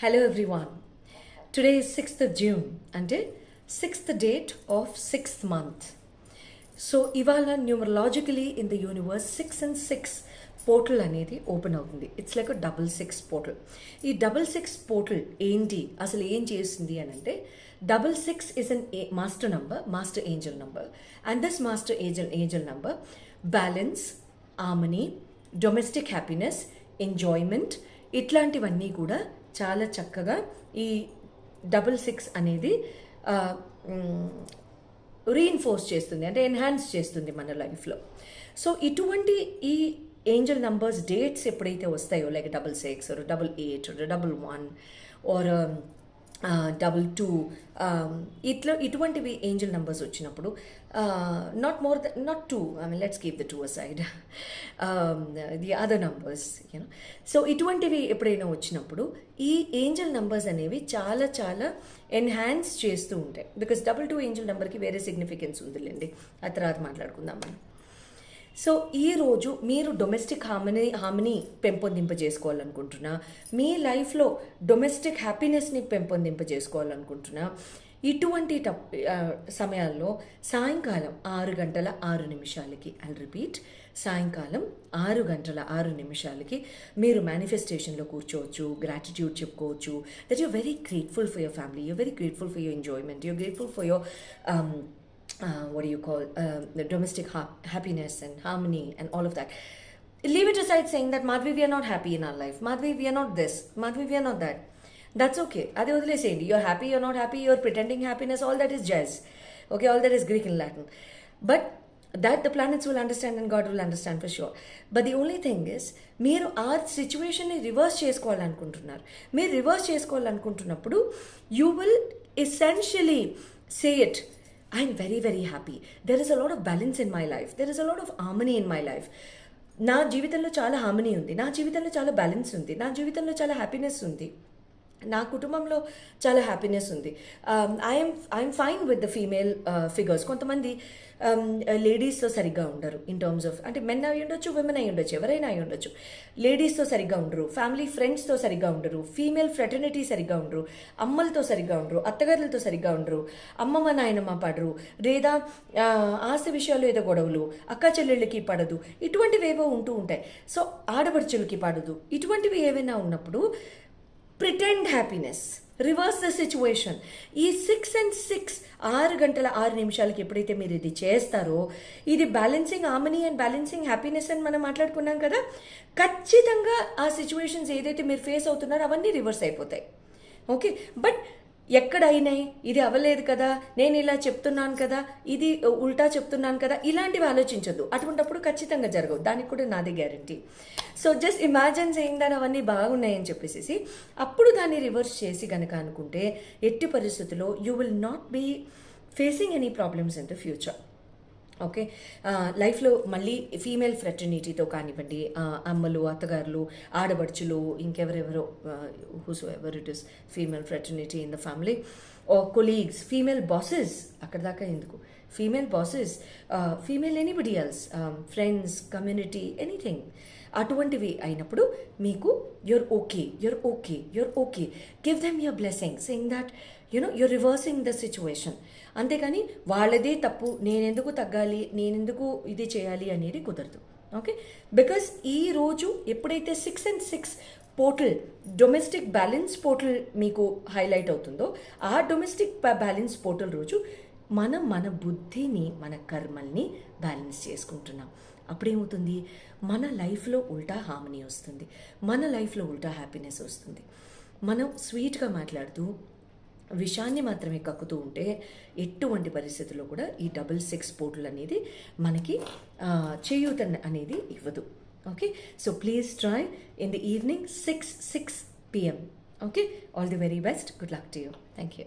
Hello everyone today sixth June అంటే sixth date of sixth month so ఇవాళ numerologically in the universe six and six portal అనేది open అవుతుంది. It's like double six portal ఈ double six portal ఏంటి? అసలు ఏం చేస్తుంది అని అంటే double six is an master number master angel number and this master angel angel number balance harmony domestic happiness enjoyment ఇట్లాంటివన్నీ కూడా చాలా చక్కగా ఈ డబుల్ సిక్స్ అనేది రీఇన్ఫోర్స్ చేస్తుంది అంటే ఎన్హాన్స్ చేస్తుంది మన లైఫ్లో సో ఇటువంటి ఈ ఏంజల్ నంబర్స్ డేట్స్ ఎప్పుడైతే వస్తాయో like double six double eight double one or double two um, ఇట్లా ఇటువంటివి ఏంజల్ నెంబర్స్ వచ్చినప్పుడు not more the not too I mean let's keep the to side the other numbers you know so ఇటువంటివి ఎప్పుడైనా వచ్చినప్పుడు ఈ Angel numbers అనేవి చాలా చాలా ఎన్హాన్స్ చేస్తూ ఉంటాయి. బికాస్ డబుల్ టూ ఏంజల్ నెంబర్కి వేరే సిగ్నిఫికెన్స్ ఉందిలేండి. ఆ తర్వాత మాట్లాడుకుందాం మనం. సో ఈరోజు మీరు డొమెస్టిక్ హార్మనీ హార్మనీ పెంపొందింపజేసుకోవాలనుకుంటున్నా. మీ లైఫ్లో డొమెస్టిక్ హ్యాపీనెస్ని పెంపొందింపజేసుకోవాలనుకుంటున్నా. ఇటువంటి టప్ సమయాల్లో సాయంకాలం ఆరు గంటల ఆరు నిమిషాలకి అండ్ రిపీట్ సాయంకాలం ఆరు గంటల ఆరు నిమిషాలకి మీరు మేనిఫెస్టేషన్లో కూర్చోవచ్చు గ్రాటిట్యూడ్ చెప్పుకోవచ్చు that you very grateful for your family you very grateful for your enjoyment you grateful for your uh, what do you call uh, the domestic ha- happiness and harmony and all of that leave it aside saying that madhvi we are not happy in our life madhvi we are not this madhvi we are not that that's okay అది వదిలేసేయండి you're happy you're not happy you're pretending happiness all that is jazz okay all that is greek and latin but that the planets will understand and god will understand for sure but the only thing is మీరు ఆ సిచ్యువేషన్ని reverse చేసుకోవాలనుకుంటున్నారు మీరు reverse చేసుకోవాలనుకుంటున్నప్పుడు you will essentially say it I'm very very happy there is a lot of balance in my life there is a lot of harmony in my life నా జీవితంలో చాలా harmony ఉంది నా జీవితంలో చాలా బ్యాలెన్స్ ఉంది నా జీవితంలో చాలా హ్యాపీనెస్ ఉంది నా కుటుంబంలో చాలా హ్యాపీనెస్ ఉంది. I'm I'm fine with the female figures కొంతమంది um, లేడీస్తో సరిగ్గా ఉండరు ఇన్ టర్మ్స్ ఆఫ్ అంటే మెన్ అయి ఉండొచ్చు విమెన్ అయి ఉండొచ్చు ఎవరైనా అయి ఉండొచ్చు. లేడీస్తో సరిగ్గా ఉండరు ఫ్యామిలీ ఫ్రెండ్స్తో సరిగ్గా ఉండరు ఫీమేల్ ఫ్రెటర్నిటీ సరిగ్గా ఉండరు అమ్మలతో సరిగ్గా ఉండరు అత్తగారులతో సరిగ్గా ఉండరు అమ్మమ్మ నాయనమ్మ పడరు లేదా ఆస్తి విషయాలు ఏదో గొడవలు అక్క చెల్లెళ్ళకి పడదు ఇటువంటివి ఏవో ఉంటూ ఉంటాయి. సో ఆడపడుచులకి పడదు. ఇటువంటివి ఏవైనా ఉన్నప్పుడు pretend happiness reverse the situation ఈ సిక్స్ అండ్ సిక్స్ ఆరు గంటల ఆరు నిమిషాలకి ఎప్పుడైతే మీరు ఇది చేస్తారో ఇది balancing harmony and balancing happiness అని మనం మాట్లాడుకున్నాం కదా ఖచ్చితంగా ఆ సిచ్యువేషన్స్ ఏదైతే మీరు ఫేస్ అవుతున్నారో అవన్నీ రివర్స్ అయిపోతాయి. ఓకే బట్ ఎక్కడ అయినాయి ఇది అవ్వలేదు కదా నేను ఇలా చెప్తున్నాను కదా ఇది ఉల్టా చెప్తున్నాను కదా ఇలాంటివి ఆలోచించొద్దు. అటువంటప్పుడు ఖచ్చితంగా జరగవు. దానికి కూడా నాది guarantee so just imagine saying దాని అవన్నీ బాగున్నాయని చెప్పేసి అప్పుడు దాన్ని రివర్స్ చేసి కనుక అనుకుంటే ఎట్టి పరిస్థితుల్లో you will not be facing any problems in the future okay? లైఫ్లో మళ్ళీ ఫీమేల్ ఫ్రెటర్నిటీతో కానివ్వండి అమ్మలు అత్తగారులు ఆడబడుచులు ఇంకెవరెవరో whoever it is female fraternity in the family oh colleagues female bosses అక్కడ దాకా ఎందుకు? Female bosses female anybody else friends community anything. అటువంటివి అయినప్పుడు మీకు you're okay you're okay you're okay give them your blessing saying that you know you're reversing the situation అంతేకాని వాళ్ళదే తప్పు నేనెందుకు తగ్గాలి నేనెందుకు ఇది చేయాలి అనేది కుదరదు. ఓకే బికాస్ ఈ రోజు ఎప్పుడైతే six and six portal domestic balance portal మీకు హైలైట్ అవుతుందో ఆ డొమెస్టిక్ బ్యాలెన్స్ పోర్టల్ రోజు మనం మన బుద్ధిని మన కర్మల్ని బ్యాలెన్స్ చేసుకుంటున్నాం. అప్పుడేమవుతుంది? మన లైఫ్లో ఉల్టా హార్మనీ వస్తుంది. మన లైఫ్లో ఉల్టా హ్యాపీనెస్ వస్తుంది. మనం స్వీట్గా మాట్లాడుతూ విషాన్ని మాత్రమే కక్కుతూ ఉంటే ఎటువంటి పరిస్థితుల్లో కూడా ఈ డబుల్ సిక్స్ పోర్టులు అనేది మనకి చేయూత అనేది ఇవ్వదు. Okay? So please try in the evening six six PM okay? All the very best. Good luck to you. Thank you